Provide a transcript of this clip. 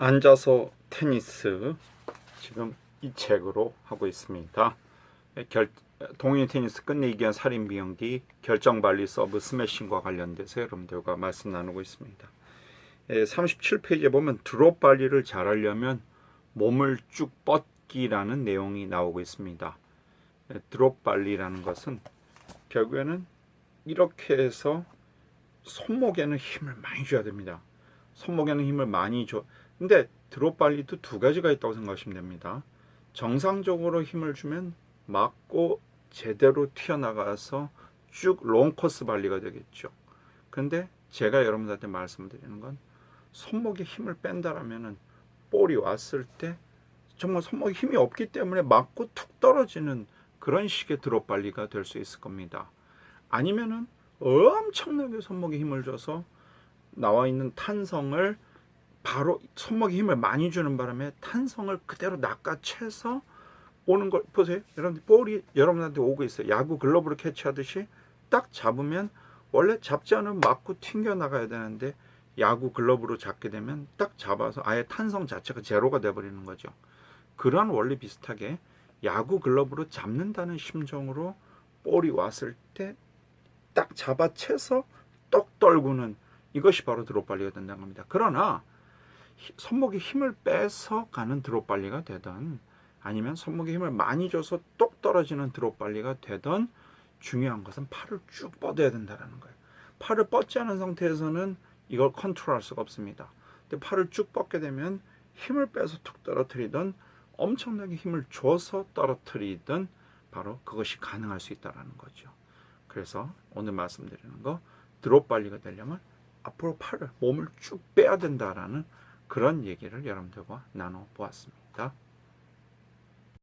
앉아서 테니스 지금 이 책으로 하고 있습니다. 결, 동인 테니스 끝내기 위한 살인 비행기 결정 발리 서브 스매싱과 관련돼서 여러분들과 말씀 나누고 있습니다. 37페이지에 보면 드롭 발리를 잘하려면 몸을 쭉 뻗기라는 내용이 나오고 있습니다. 예, 드롭 발리라는 것은 결국에는 이렇게 해서 손목에는 힘을 많이 줘야 됩니다. 손목에는 힘을 많이 줘. 근데 드롭 발리도 두 가지가 있다고 생각하시면 됩니다. 정상적으로 힘을 주면 맞고 제대로 튀어나가서 쭉 롱코스 발리가 되겠죠. 근데 제가 여러분들한테 말씀드리는 건 손목에 힘을 뺀다라면은 볼이 왔을 때 정말 손목에 힘이 없기 때문에 맞고 툭 떨어지는 그런 식의 드롭 발리가 될 수 있을 겁니다. 아니면은 엄청나게 손목에 힘을 줘서 나와 있는 탄성을 바로 손목에 힘을 많이 주는 바람에 탄성을 그대로 낚아채서 오는 걸 보세요. 여러분들 볼이 여러분한테 오고 있어요. 야구 글러브를 캐치하듯이 딱 잡으면 원래 잡지 않으면 맞고 튕겨 나가야 되는데 야구 글러브로 잡게 되면 딱 잡아서 아예 탄성 자체가 제로가 돼 버리는 거죠. 그러한 원리 비슷하게 야구 글러브로 잡는다는 심정으로 볼이 왔을 때 딱 잡아채서 똑 떨구는 이것이 바로 드롭 발리가 된다는 겁니다. 그러나 히- 손목에 힘을 빼서 가는 드롭 발리가 되든 아니면 손목에 힘을 많이 줘서 똑 떨어지는 드롭 발리가 되든 중요한 것은 팔을 쭉 뻗어야 된다는 거예요. 팔을 뻗지 않은 상태에서는 이걸 컨트롤할 수가 없습니다. 근데 팔을 쭉 뻗게 되면 힘을 빼서 툭 떨어뜨리든 엄청나게 힘을 줘서 떨어뜨리든 바로 그것이 가능할 수 있다라는 거죠. 그래서 오늘 말씀드리는 거 드롭 발리가 되려면 앞으로 팔을 몸을 쭉 빼야 된다라는 그런 얘기를 여러분들과 나눠 보았습니다.